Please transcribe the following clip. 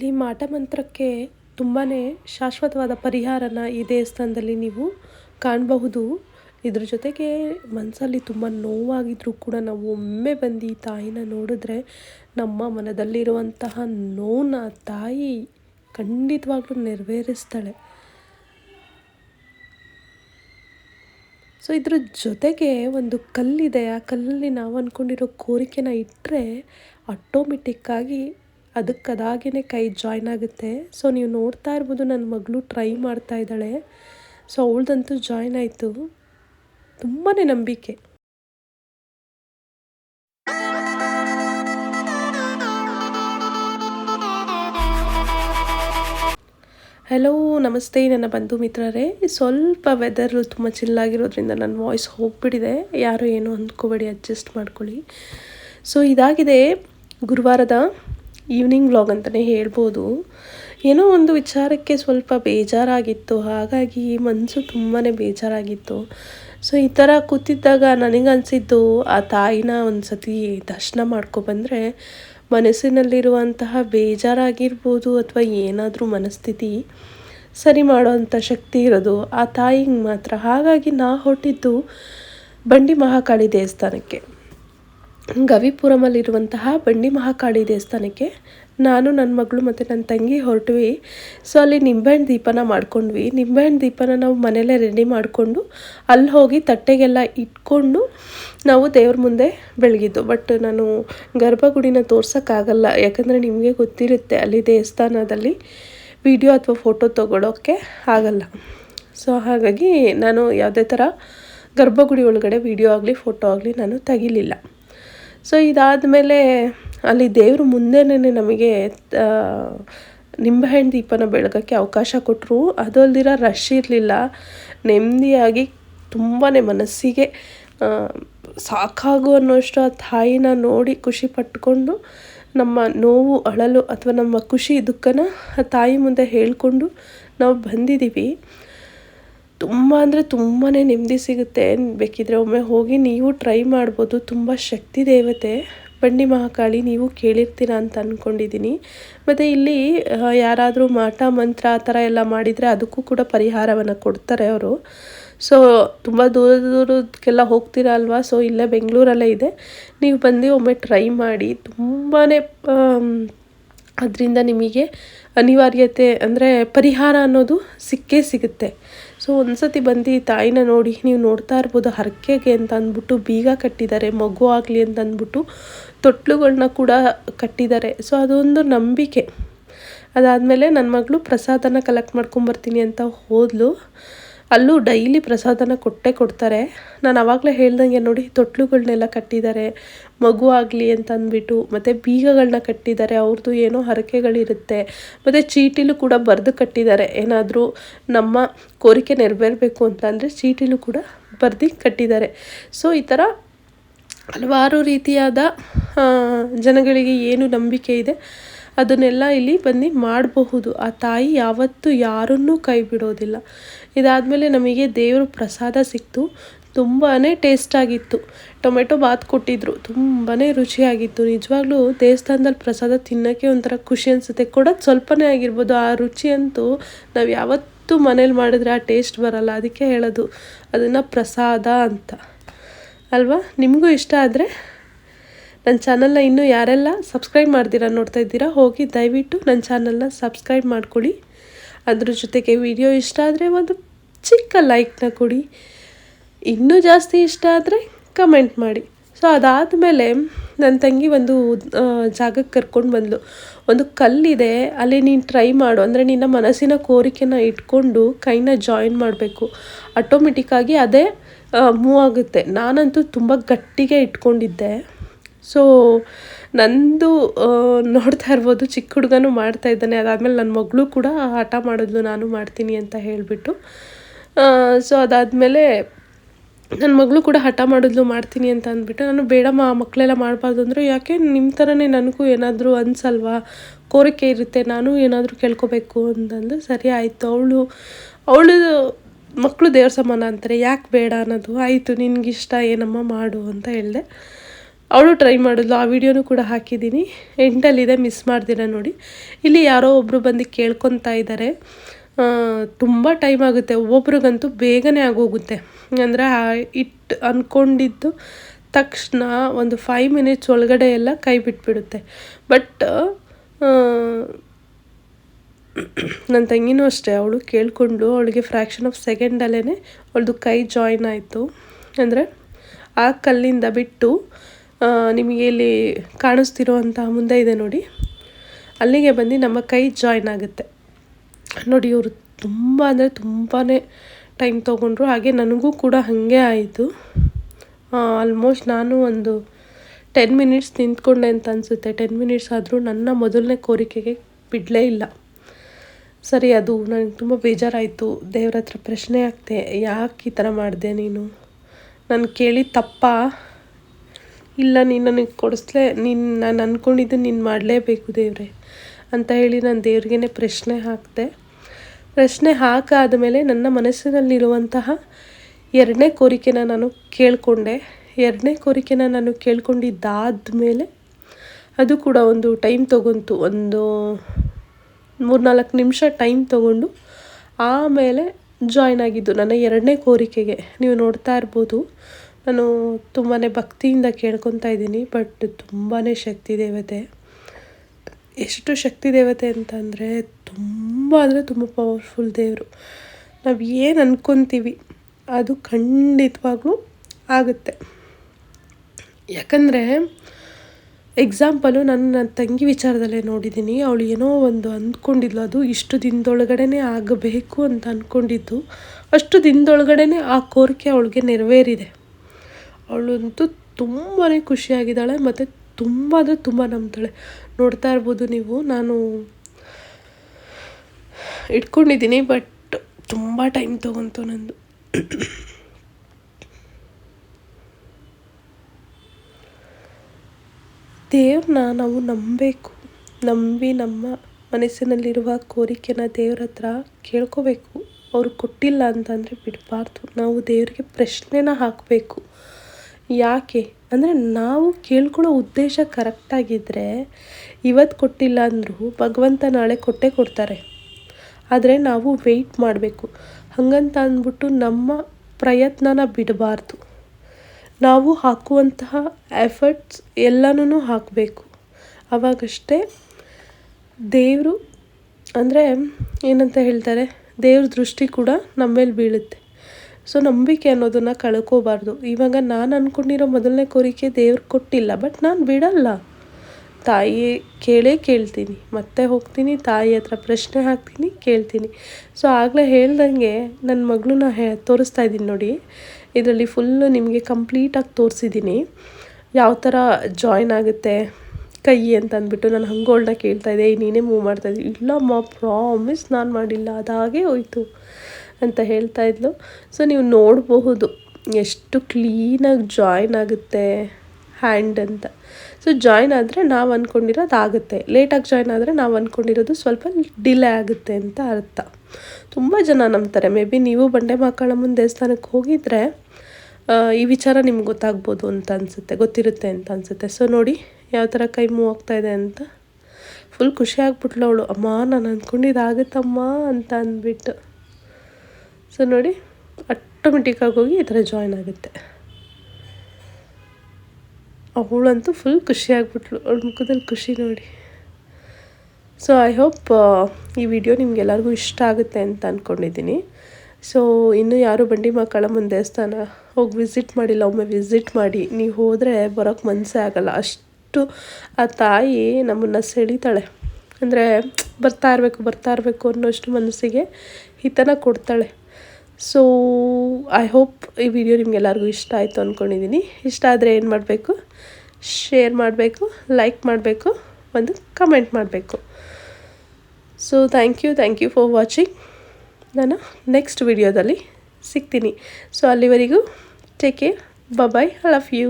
ಇಲ್ಲಿ ಮಾಟ ಮಂತ್ರಕ್ಕೆ ತುಂಬಾ ಶಾಶ್ವತವಾದ ಪರಿಹಾರನ ಈ ದೇವಸ್ಥಾನದಲ್ಲಿ ನೀವು ಕಾಣಬಹುದು. ಇದ್ರ ಜೊತೆಗೆ ಮನಸ್ಸಲ್ಲಿ ತುಂಬ ನೋವಾಗಿದ್ದರೂ ಕೂಡ ನಾವು ಒಮ್ಮೆ ಬಂದು ಈ ತಾಯಿನ ನೋಡಿದ್ರೆ ನಮ್ಮ ಮನದಲ್ಲಿರುವಂತಹ ನೋವನ್ನ ತಾಯಿ ಖಂಡಿತವಾಗ್ಲೂ ನೆರವೇರಿಸ್ತಾಳೆ. ಸೊ ಇದ್ರ ಜೊತೆಗೆ ಒಂದು ಕಲ್ಲಿದೆ. ಆ ಕಲ್ಲಲ್ಲಿ ನಾವು ಅಂದ್ಕೊಂಡಿರೋ ಕೋರಿಕೆನ ಇಟ್ಟರೆ ಆಟೋಮೆಟಿಕ್ಕಾಗಿ ಅದಕ್ಕೆ ಅದಾಗೇ ಕೈ ಜಾಯ್ನ್ ಆಗುತ್ತೆ. ಸೊ ನೀವು ನೋಡ್ತಾ ಇರ್ಬೋದು ನನ್ನ ಮಗಳು ಟ್ರೈ ಮಾಡ್ತಾ ಇದ್ದಾಳೆ. ಸೊ ಅವಳದಂತೂ ಜಾಯ್ನ್ ಆಯಿತು. ತುಂಬಾ ನಂಬಿಕೆ. ಹಲೋ ನಮಸ್ತೆ ನನ್ನ ಬಂಧು ಮಿತ್ರರೇ. ಸ್ವಲ್ಪ ವೆದರು ತುಂಬ ಚಿಲ್ಲಾಗಿರೋದ್ರಿಂದ ನನ್ನ ವಾಯ್ಸ್ ಹೋಗ್ಬಿಟ್ಟಿದೆ. ಯಾರು ಏನು ಅಂದ್ಕೋಬೇಡಿ ಅಡ್ಜಸ್ಟ್ ಮಾಡ್ಕೊಳ್ಳಿ. ಸೊ ಇದಾಗಿದೆ ಗುರುವಾರದ ಈವ್ನಿಂಗ್ ವ್ಲಾಗ್ ಅಂತಲೇ ಹೇಳ್ಬೋದು. ಏನೋ ಒಂದು ವಿಚಾರಕ್ಕೆ ಸ್ವಲ್ಪ ಬೇಜಾರಾಗಿತ್ತು. ಹಾಗಾಗಿ ಮನಸ್ಸು ತುಂಬಾ ಬೇಜಾರಾಗಿತ್ತು. ಸೊ ಈ ಥರ ಕೂತಿದ್ದಾಗ ನನಗನ್ಸಿದ್ದು ಆ ತಾಯಿನ ಒಂದು ಸತಿ ದರ್ಶನ ಮಾಡ್ಕೊಬಂದರೆ ಮನಸ್ಸಿನಲ್ಲಿರುವಂತಹ ಬೇಜಾರಾಗಿರ್ಬೋದು ಅಥವಾ ಏನಾದರೂ ಮನಸ್ಥಿತಿ ಸರಿ ಮಾಡೋವಂಥ ಶಕ್ತಿ ಇರೋದು ಆ ತಾಯಿಗೆ ಮಾತ್ರ. ಹಾಗಾಗಿ ನಾ ಹೊರಟಿದ್ದು ಬಂಡಿ ಮಹಾಕಾಳಿ ದೇವಸ್ಥಾನಕ್ಕೆ. ಗವಿಪುರಮಲ್ಲಿರುವಂತಹ ಬಂಡಿ ಮಹಾಕಾಳಿ ದೇವಸ್ಥಾನಕ್ಕೆ ನಾನು ನನ್ನ ಮಗಳು ಮತ್ತು ನನ್ನ ತಂಗಿ ಹೊರಟ್ವಿ. ಸೊ ಅಲ್ಲಿ ನಿಂಬೆಹಣ್ಣು ದೀಪನ ಮಾಡ್ಕೊಂಡ್ವಿ. ನಿಂಬೆಹಣ್ಣು ದೀಪನ ನಾವು ಮನೆಯಲ್ಲೇ ರೆಡಿ ಮಾಡಿಕೊಂಡು, ಅಲ್ಲಿ ಹೋಗಿ ತಟ್ಟೆಗೆಲ್ಲ ಇಟ್ಕೊಂಡು ನಾವು ದೇವ್ರ ಮುಂದೆ ಬೆಳಗಿದ್ದು. ಬಟ್ ನಾನು ಗರ್ಭಗುಡಿನ ತೋರ್ಸೋಕ್ಕಾಗಲ್ಲ. ಯಾಕಂದರೆ ನಿಮಗೆ ಗೊತ್ತಿರುತ್ತೆ, ಅಲ್ಲಿ ದೇವಸ್ಥಾನದಲ್ಲಿ ವಿಡಿಯೋ ಅಥವಾ ಫೋಟೋ ತೊಗೊಳೋಕ್ಕೆ ಆಗಲ್ಲ. ಸೊ ಹಾಗಾಗಿ ನಾನು ಯಾವುದೇ ಥರ ಗರ್ಭಗುಡಿ ಒಳಗಡೆ ವಿಡಿಯೋ ಆಗಲಿ ಫೋಟೋ ಆಗಲಿ ನಾನು ತೆಗಿಲಿಲ್ಲ. ಸೊ ಇದಾದಮೇಲೆ ಅಲ್ಲಿ ದೇವರು ಮುಂದೆನೇ ನಮಗೆ ನಿಂಬೆಹಣ್ಣು ದೀಪನ ಬೆಳಗೋಕ್ಕೆ ಅವಕಾಶ ಕೊಟ್ಟರು ಅದು ರಶ್ ಇರಲಿಲ್ಲ. ನೆಮ್ಮದಿಯಾಗಿ ತುಂಬಾ ಮನಸ್ಸಿಗೆ ಸಾಕಾಗು ಅನ್ನೋಷ್ಟು ಆ ತಾಯಿನ ನೋಡಿ ಖುಷಿ ಪಟ್ಕೊಂಡು ನಮ್ಮ ನೋವು, ಅಳಲು ಅಥವಾ ನಮ್ಮ ಖುಷಿ, ದುಃಖನ ಆ ತಾಯಿ ಮುಂದೆ ಹೇಳಿಕೊಂಡು ನಾವು ಬಂದಿದ್ದೀವಿ. ತುಂಬ ಅಂದರೆ ತುಂಬಾ ನೆಮ್ಮದಿ ಸಿಗುತ್ತೆ. ಬೇಕಿದ್ರೆ ಒಮ್ಮೆ ಹೋಗಿ ನೀವು ಟ್ರೈ ಮಾಡ್ಬೋದು. ತುಂಬ ಶಕ್ತಿ ದೇವತೆ. ಬಂಡಿ ಮಹಾಕಾಳಿ, ನೀವು ಕೇಳಿರ್ತೀರ ಅಂತ ಅಂದ್ಕೊಂಡಿದ್ದೀನಿ ಮತ್ತು ಇಲ್ಲಿ ಯಾರಾದರೂ ಮಾಟ, ಮಂತ್ರ ಆ ಥರ ಎಲ್ಲ ಮಾಡಿದರೆ ಅದಕ್ಕೂ ಕೂಡ ಪರಿಹಾರವನ್ನು ಕೊಡ್ತಾರೆ ಅವರು. ಸೊ ತುಂಬ ದೂರ ದೂರದಕ್ಕೆಲ್ಲ ಹೋಗ್ತೀರಾ ಅಲ್ವಾ? ಸೊ ಇಲ್ಲೇ ಬೆಂಗಳೂರಲ್ಲೇ ಇದೆ. ನೀವು ಬಂದು ಒಮ್ಮೆ ಟ್ರೈ ಮಾಡಿ ತುಂಬಾ ಅದರಿಂದ ನಿಮಗೆ ಅನಿವಾರ್ಯತೆ ಅಂದರೆ ಪರಿಹಾರ ಅನ್ನೋದು ಸಿಕ್ಕೇ ಸಿಗುತ್ತೆ. ಸೊ ಒಂದು ಸತಿ ಬಂದು ತಾಯಿನ ನೋಡಿ, ನೀವು ನೋಡ್ತಾ ಇರ್ಬೋದು ಹರಕೆಗೆ ಅಂತ ಅಂದ್ಬಿಟ್ಟು ಬೀಗ ಕಟ್ಟಿದ್ದಾರೆ, ಮಗು ಆಗಲಿ ಅಂತ ಅಂದ್ಬಿಟ್ಟು ತೊಟ್ಲುಗಳನ್ನ ಕೂಡ ಕಟ್ಟಿದ್ದಾರೆ. ಸೊ ಅದೊಂದು ನಂಬಿಕೆ. ಅದಾದಮೇಲೆ ನನ್ನ ಮಗಳು ಪ್ರಸಾದನ ಕಲೆಕ್ಟ್ ಮಾಡ್ಕೊಂಬರ್ತೀನಿ ಅಂತ ಹೋದ್ಲು. ಅಲ್ಲೂ ಡೈಲಿ ಪ್ರಸಾದನ ಕೊಟ್ಟೇ ಕೊಡ್ತಾರೆ. ನಾನು ಆವಾಗಲೇ ಹೇಳ್ದಂಗೆ ನೋಡಿ ತೊಟ್ಲುಗಳನ್ನೆಲ್ಲ ಕಟ್ಟಿದ್ದಾರೆ. ಮಗು ಆಗಲಿ ಅಂತ ಅಂದ್ಬಿಟ್ಟು ಮತ್ತು ಬೀಗಗಳನ್ನ ಕಟ್ಟಿದ್ದಾರೆ. ಅವ್ರದ್ದು ಏನೋ ಹರಕೆಗಳಿರುತ್ತೆ. ಮತ್ತು ಚೀಟಿಲೂ ಕೂಡ ಬರೆದು ಕಟ್ಟಿದ್ದಾರೆ. ಏನಾದರೂ ನಮ್ಮ ಕೋರಿಕೆ ನೆರವೇರಬೇಕು ಅಂತ ಅಂದರೆ ಚೀಟಿಲೂ ಕೂಡ ಬರ್ದು ಕಟ್ಟಿದ್ದಾರೆ. ಸೊ ಈ ಥರ ಹಲವಾರು ರೀತಿಯಾದ ಜನಗಳಿಗೆ ಏನು ನಂಬಿಕೆ ಇದೆ ಅದನ್ನೆಲ್ಲ ಇಲ್ಲಿ ಬನ್ನಿ ಮಾಡಬಹುದು. ಆ ತಾಯಿ ಯಾವತ್ತೂ ಯಾರನ್ನೂ ಕೈ ಬಿಡೋದಿಲ್ಲ ಇದಾದಮೇಲೆ ನಮಗೆ ದೇವರು ಪ್ರಸಾದ ಸಿಕ್ತು. ತುಂಬಾ ಟೇಸ್ಟಾಗಿತ್ತು ಟೊಮೆಟೊ ಬಾತ್ ಕೊಟ್ಟಿದ್ರು. ತುಂಬಾ ರುಚಿಯಾಗಿತ್ತು. ನಿಜವಾಗ್ಲೂ ದೇವಸ್ಥಾನದಲ್ಲಿ ಪ್ರಸಾದ ತಿನ್ನೋಕ್ಕೆ ಒಂಥರ ಖುಷಿ ಅನಿಸುತ್ತೆ. ಕೊಡೋದು ಸ್ವಲ್ಪನೇ ಆಗಿರ್ಬೋದು. ಆ ರುಚಿ ಅಂತೂ ನಾವು ಯಾವತ್ತೂ ಮನೇಲಿ ಮಾಡಿದ್ರೆ ಆ ಟೇಸ್ಟ್ ಬರಲ್ಲ. ಅದಕ್ಕೆ ಹೇಳೋದು, ಅದನ್ನು ಪ್ರಸಾದ ಅಂತ. ಅಲ್ವಾ? ನಿಮಗೂ ಇಷ್ಟ ಆದರೆ ನನ್ನ ಚಾನಲ್ನ ಇನ್ನೂ ಯಾರೆಲ್ಲ ಸಬ್ಸ್ಕ್ರೈಬ್ ಮಾಡ್ತೀರಾ ನೋಡ್ತಾ ಇದ್ದೀರಾ, ಹೋಗಿ ದಯವಿಟ್ಟು ನನ್ನ ಚಾನಲ್ನ ಸಬ್ಸ್ಕ್ರೈಬ್ ಮಾಡ್ಕೊಳ್ಳಿ. ಅದ್ರ ಜೊತೆಗೆ ವಿಡಿಯೋ ಇಷ್ಟ ಆದರೆ ಒಂದು ಚಿಕ್ಕ ಲೈಕ್ನ ಕೊಡಿ. ಇನ್ನೂ ಜಾಸ್ತಿ ಇಷ್ಟ ಆದರೆ ಕಮೆಂಟ್ ಮಾಡಿ. ಸೊ, ಅದಾದಮೇಲೆ ನನ್ನ ತಂಗಿ ಒಂದು ಜಾಗಕ್ಕೆ ಕರ್ಕೊಂಡು ಬಂದಳು ಒಂದು ಕಲ್ಲಿದೆ, ಅಲ್ಲಿ ನೀನು ಟ್ರೈ ಮಾಡು. ಅಂದರೆ ನಿನ್ನ ಮನಸ್ಸಿನ ಕೋರಿಕೆನ ಇಟ್ಕೊಂಡು ಕೈನ ಜಾಯಿನ್ ಮಾಡಬೇಕು. ಆಟೋಮೆಟಿಕ್ಕಾಗಿ ಅದೇ ಮೂವ್ ಆಗುತ್ತೆ. ನಾನಂತೂ ತುಂಬ ಗಟ್ಟಿಗೆ ಇಟ್ಕೊಂಡಿದ್ದೆ. ಸೊ ನಂದು ನೋಡ್ತಾ ಇರ್ಬೋದು, ಚಿಕ್ಕ ಹುಡುಗನೂ ಮಾಡ್ತಾ ಇದ್ದಾನೆ. ಅದಾದಮೇಲೆ ನನ್ನ ಮಗಳು ಕೂಡ ಹಠ ಮಾಡಿದ್ಲು ನಾನು ಮಾಡ್ತೀನಿ ಅಂತ ಹೇಳಿಬಿಟ್ಟು. ಸೊ ಅದಾದಮೇಲೆ ನನ್ನ ಮಗಳು ಕೂಡ ಹಠ ಮಾಡಿದ್ಲು ಮಾಡ್ತೀನಿ ಅಂತ ಅಂದ್ಬಿಟ್ಟು, ನಾನು ಬೇಡಮ್ಮ ಮಕ್ಕಳೆಲ್ಲ ಮಾಡಬಾರ್ದು ಅಂದರೆ ಯಾಕೆ ನಿಮ್ಮ ಥರನೇ ನನಗೂ ಏನಾದರೂ ಅನ್ಸಲ್ವಾ? ಕೋರಿಕೆ ಇರುತ್ತೆ, ನಾನು ಏನಾದರೂ ಕೇಳ್ಕೊಬೇಕು ಅಂತಂದು ಸರಿ ಆಯಿತು. ಅವಳು ಅವಳು ಮಕ್ಕಳು ದೇವ್ರ ಸಮಾನ ಅಂತಾರೆ, ಯಾಕೆ ಬೇಡ ಅನ್ನೋದು. ಆಯಿತು, ನಿನಗಿಷ್ಟ, ಏನಮ್ಮ ಮಾಡು ಅಂತ ಹೇಳಿದೆ. ಅವಳು ಟ್ರೈ ಮಾಡಿದ್ಲು. ಆ ವಿಡಿಯೋನು ಕೂಡ ಹಾಕಿದ್ದೀನಿ. ಎಂಟಲ್ಲಿದೆ ಮಿಸ್ ಮಾಡ್ದಿರ ನೋಡಿ. ಇಲ್ಲಿ ಯಾರೋ ಒಬ್ಬರು ಬಂದು ಕೇಳ್ಕೊತಾ ಇದ್ದಾರೆ ತುಂಬ ಟೈಮ್ ಆಗುತ್ತೆ. ಒಬ್ಬೊಬ್ರಿಗಂತೂ ಬೇಗನೆ ಆಗೋಗುತ್ತೆ. ಅಂದರೆ ಇಟ್ಟು ಅಂದ್ಕೊಂಡಿದ್ದು ತಕ್ಷಣ ಒಂದು ಫೈವ್ ಮಿನಿಟ್ಸ್ ಒಳಗಡೆ ಎಲ್ಲ ಕೈ ಬಿಟ್ಬಿಡುತ್ತೆ. ಬಟ್ ನನ್ನ ತಂಗಿನೂ ಅಷ್ಟೇ. ಅವಳು ಕೇಳಿಕೊಂಡು ಅವಳಿಗೆ ಫ್ರ್ಯಾಕ್ಷನ್ ಆಫ್ ಸೆಕೆಂಡಲ್ಲೇ ಅವಳದು ಕೈ ಜಾಯಿನ್ ಆಯಿತು. ಅಂದರೆ ಆ ಕಲ್ಲಿಂದ ಬಿಟ್ಟು ನಿಮಗೆ ಇಲ್ಲಿ ಕಾಣಿಸ್ತಿರುವಂತಹ ಮುಂದೆ ಇದೆ ನೋಡಿ. ಅಲ್ಲಿಗೆ ಬಂದು ನಮ್ಮ ಕೈ ಜಾಯ್ನ್ ಆಗುತ್ತೆ. ನೋಡಿ, ಇವರು ತುಂಬ ಅಂದರೆ ತುಂಬಾ ಟೈಮ್ ತೊಗೊಂಡ್ರು. ಹಾಗೆ ನನಗೂ ಕೂಡ ಹಾಗೆ ಆಯಿತು. ಆಲ್ಮೋಸ್ಟ್ ನಾನು ಒಂದು ಟೆನ್ ಮಿನಿಟ್ಸ್ ನಿಂತ್ಕೊಂಡೆ ಅಂತ ಅನಿಸುತ್ತೆ. ಟೆನ್ ಮಿನಿಟ್ಸ್ ಆದರೂ ನನ್ನ ಮೊದಲನೇ ಕೋರಿಕೆಗೆ ಬಿಡಲೇ ಇಲ್ಲ. ಸರಿ, ಅದು ನನಗೆ ತುಂಬ ಬೇಜಾರಾಯಿತು. ದೇವ್ರ ಹತ್ರ ಪ್ರಶ್ನೆ ಆಗ್ತೆ ಯಾಕೆ ಈ ಥರ ಮಾಡಿದೆ ನೀನು? ನಾನು ಕೇಳಿ ತಪ್ಪ? ಇಲ್ಲ, ನೀನು ನನಗೆ ಕೊಡಿಸ್ಲೇ, ನೀನು ನಾನು ಅಂದ್ಕೊಂಡಿದ್ದು ನೀನು ಮಾಡಲೇಬೇಕು ದೇವ್ರೆ ಅಂತ ಹೇಳಿ ನಾನು ದೇವ್ರಿಗೇ ಪ್ರಶ್ನೆ ಹಾಕಿದೆ. ಪ್ರಶ್ನೆ ಹಾಕಾದ ಮೇಲೆ ನನ್ನ ಮನಸ್ಸಿನಲ್ಲಿರುವಂತಹ ಎರಡನೇ ಕೋರಿಕೆನ ನಾನು ಕೇಳಿಕೊಂಡೆ. ಎರಡನೇ ಕೋರಿಕೆನ ನಾನು ಕೇಳ್ಕೊಂಡಿದ್ದಾದ ಮೇಲೆ ಅದು ಕೂಡ ಒಂದು ಟೈಮ್ ತೊಗೊಂತು, ಒಂದು ಮೂರ್ನಾಲ್ಕು ನಿಮಿಷ ಟೈಮ್ ತೊಗೊಂಡು ಆಮೇಲೆ ಜಾಯ್ನ್ ಆಗಿದ್ದು ನನ್ನ ಎರಡನೇ ಕೋರಿಕೆಗೆ. ನೀವು ನೋಡ್ತಾ ಇರ್ಬೋದು ನಾನು ತುಂಬಾ ಭಕ್ತಿಯಿಂದ ಕೇಳ್ಕೊತಾ ಇದ್ದೀನಿ ಬಟ್ ತುಂಬಾ ಶಕ್ತಿ ದೇವತೆ. ಎಷ್ಟು ಶಕ್ತಿ ದೇವತೆ ಅಂತಂದರೆ ತುಂಬ ಅಂದರೆ ತುಂಬ ಪವರ್ಫುಲ್ ದೇವರು. ನಾವು ಏನು ಅಂದ್ಕೊತೀವಿ ಅದು ಖಂಡಿತವಾಗ್ಲೂ ಆಗುತ್ತೆ. ಯಾಕಂದರೆ ಎಕ್ಸಾಂಪಲು ನನ್ನ ನನ್ನ ತಂಗಿ ವಿಚಾರದಲ್ಲೇ ನೋಡಿದ್ದೀನಿ. ಅವಳು ಏನೋ ಒಂದು ಅಂದ್ಕೊಂಡಿದ್ಲು, ಅದು ಇಷ್ಟು ದಿನದೊಳಗಡೆ ಆಗಬೇಕು ಅಂತ ಅಂದ್ಕೊಂಡಿದ್ದು ಅಷ್ಟು ದಿನದೊಳಗಡೆ ಆ ಕೋರಿಕೆ ಅವಳಿಗೆ ನೆರವೇರಿದೆ. ಅವಳಂತೂ ತುಂಬಾ ಖುಷಿಯಾಗಿದ್ದಾಳೆ, ಮತ್ತು ತುಂಬ ಅಂದರೆ ತುಂಬ ನಂಬ್ತಾಳೆ. ನೋಡ್ತಾ ಇರ್ಬೋದು ನೀವು, ನಾನು ಇಟ್ಕೊಂಡಿದ್ದೀನಿ ಬಟ್ ತುಂಬ ಟೈಮ್ ತೊಗೊಂತು ನಂದು. ದೇವ್ರನ್ನ ನಾವು ನಂಬಬೇಕು. ನಂಬಿ ನಮ್ಮ ಮನಸ್ಸಿನಲ್ಲಿರುವ ಕೋರಿಕೆನ ದೇವ್ರ ಹತ್ರ ಕೇಳ್ಕೋಬೇಕು. ಅವರು ಕೊಟ್ಟಿಲ್ಲ ಅಂತಂದರೆ ಬಿಡಬಾರ್ದು. ನಾವು ದೇವರಿಗೆ ಪ್ರಶ್ನೆನ ಹಾಕಬೇಕು. ಯಾಕೆ? ಅಂದರೆ ನಾವು ಕೇಳ್ಕೊಳ್ಳೋ ಉದ್ದೇಶ ಕರೆಕ್ಟಾಗಿದ್ದರೆ ಇವತ್ತು ಕೊಟ್ಟಿಲ್ಲ ಅಂದರೂ ಭಗವಂತ ನಾಳೆ ಕೊಟ್ಟೇ ಕೊಡ್ತಾರೆ. ಆದರೆ ನಾವು ವೆಯ್ಟ್ ಮಾಡಬೇಕು. ಹಾಗಂತ ಅಂದ್ಬಿಟ್ಟು ನಮ್ಮ ಪ್ರಯತ್ನನ ಬಿಡಬಾರ್ದು. ನಾವು ಹಾಕುವಂತಹ ಎಫರ್ಟ್ಸ್ ಎಲ್ಲನೂ ಹಾಕಬೇಕು. ಆವಾಗಷ್ಟೇ ದೇವರು ಅಂದರೆ ಏನಂತ ಹೇಳ್ತಾರೆ? ದೇವ್ರ ದೃಷ್ಟಿ ಕೂಡ ನಮ್ಮ ಮೇಲೆ ಬೀಳುತ್ತೆ. ಸೊ ನಂಬಿಕೆ ಅನ್ನೋದನ್ನು ಕಳ್ಕೋಬಾರ್ದು. ಇವಾಗ ನಾನು ಅಂದ್ಕೊಂಡಿರೋ ಮೊದಲನೇ ಕೋರಿಕೆ ದೇವ್ರು ಕೊಟ್ಟಿಲ್ಲ ಬಟ್ ನಾನು ಬಿಡಲ್ಲ. ತಾಯಿ ಕೇಳೇ ಕೇಳ್ತೀನಿ. ಮತ್ತೆ ಹೋಗ್ತೀನಿ, ತಾಯಿ ಹತ್ರ ಪ್ರಶ್ನೆ ಹಾಕ್ತೀನಿ, ಕೇಳ್ತೀನಿ. ಸೊ ಆಗಲೇ ಹೇಳ್ದಂಗೆ ನನ್ನ ಮಗಳನ್ನ ಹೇ, ತೋರಿಸ್ತಾ ಇದ್ದೀನಿ ನೋಡಿ. ಇದರಲ್ಲಿ ಫುಲ್ಲು ನಿಮಗೆ ಕಂಪ್ಲೀಟಾಗಿ ತೋರಿಸಿದ್ದೀನಿ. ಯಾವ ಥರ ಜಾಯ್ನ್ ಆಗುತ್ತೆ, ಕೈ ಅಂತ ಅಂದ್ಬಿಟ್ಟು ನಾನು ಹಂಗೋಳ್ನ ಕೇಳ್ತಾಯಿದ್ದೆ ನೀನೇ ಮೂವ್ ಮಾಡ್ತಾಯಿದ್ದೆ ಇಲ್ಲಮ್ಮ ಪ್ರಾಮಿಸ್ ನಾನು ಮಾಡಿಲ್ಲ. ಅದಾಗೇ ಹೋಯ್ತು. ಅಂತ ಹೇಳ್ತಾ ಇದ್ಲು. ಸೊ ನೀವು ನೋಡಬಹುದು ಎಷ್ಟು ಕ್ಲೀನಾಗಿ ಜಾಯ್ನ್ ಆಗುತ್ತೆ ಹ್ಯಾಂಡ್ ಅಂತ. ಸೊ ಜಾಯ್ನ್ ಆದರೆ ನಾವು ಅಂದ್ಕೊಂಡಿರೋದು ಆಗುತ್ತೆ. ಲೇಟಾಗಿ ಜಾಯ್ನ್ ಆದರೆ ನಾವು ಅಂದ್ಕೊಂಡಿರೋದು ಸ್ವಲ್ಪ ಡಿಲೇ ಆಗುತ್ತೆ ಅಂತ ಅರ್ಥ. ತುಂಬ ಜನ ನಂಬ್ತಾರೆ. ಮೇ ಬಿ ನೀವು ಬಂಡೆ ಮುಂದೆ ದೇವಸ್ಥಾನಕ್ಕೆ ಹೋಗಿದ್ರೆ ಈ ವಿಚಾರ ನಿಮ್ಗೆ ಗೊತ್ತಾಗ್ಬೋದು ಅಂತ ಅನಿಸುತ್ತೆ. ಗೊತ್ತಿರುತ್ತೆ ಅಂತ ಅನಿಸುತ್ತೆ. ಸೊ ನೋಡಿ ಯಾವ ಥರ ಕೈ ಮೂವ್ ಆಗ್ತಾ ಇದೆ ಅಂತ. ಫುಲ್ ಖುಷಿ ಆಗ್ಬಿಟ್ಲು ಅವಳು. ಅಮ್ಮ, ನಾನು ಅಂದ್ಕೊಂಡಿದ್ದಾಗುತ್ತಮ್ಮ ಅಂತ ಅಂದ್ಬಿಟ್ಟು. ಸೊ ನೋಡಿ ಆಟೋಮೆಟಿಕ್ಕಾಗಿ ಹೋಗಿ ಈ ಥರ ಜಾಯ್ನ್ ಆಗುತ್ತೆ. ಅವಳಂತೂ ಫುಲ್ ಖುಷಿ ಅವಳ ಮುಖದಲ್ಲಿ ಖುಷಿ ನೋಡಿ. ಸೊ ಐ ಹೋಪ್ ಈ ವಿಡಿಯೋ ನಿಮ್ಗೆಲ್ಲರಿಗೂ ಇಷ್ಟ ಆಗುತ್ತೆ ಅಂತ ಅಂದ್ಕೊಂಡಿದ್ದೀನಿ ಸೊ ಇನ್ನೂ ಯಾರು ಬಂಡಿ ಮಕ್ಕಳಮ್ಮನ ದೇವಸ್ಥಾನ ಹೋಗಿ ವಿಸಿಟ್ ಮಾಡಿಲ್ಲ, ಒಮ್ಮೆ ವಿಸಿಟ್ ಮಾಡಿ, ನೀವು ಹೋದರೆ ಬರೋಕ್ಕೆ ಮನಸ್ಸೇ ಆಗಲ್ಲ. ಅಷ್ಟು ಆ ತಾಯಿ ನಮ್ಮನ್ನು ಸೆಳಿತಾಳೆ. ಅಂದರೆ, ಬರ್ತಾ ಇರಬೇಕು ಬರ್ತಾ ಇರಬೇಕು ಅನ್ನೋಷ್ಟು ಮನಸ್ಸಿಗೆ ಹಿತನ ಕೊಡ್ತಾಳೆ. ಸೊ ಐ ಹೋಪ್ ಈ ವಿಡಿಯೋ ನಿಮಗೆಲ್ಲರಿಗೂ ಇಷ್ಟ ಆಯಿತು ಅಂದ್ಕೊಂಡಿದ್ದೀನಿ ಇಷ್ಟ ಆದರೆ ಏನು ಮಾಡಬೇಕು? ಶೇರ್ ಮಾಡಬೇಕು ಲೈಕ್ ಮಾಡಬೇಕು, ಒಂದು ಕಮೆಂಟ್ ಮಾಡಬೇಕು. So thank you thank you for watching ನಾನು ನೆಕ್ಸ್ಟ್ ವಿಡಿಯೋದಲ್ಲಿ ಸಿಗ್ತೀನಿ. ಸೊ ಅಲ್ಲಿವರೆಗೂ take care bye I love you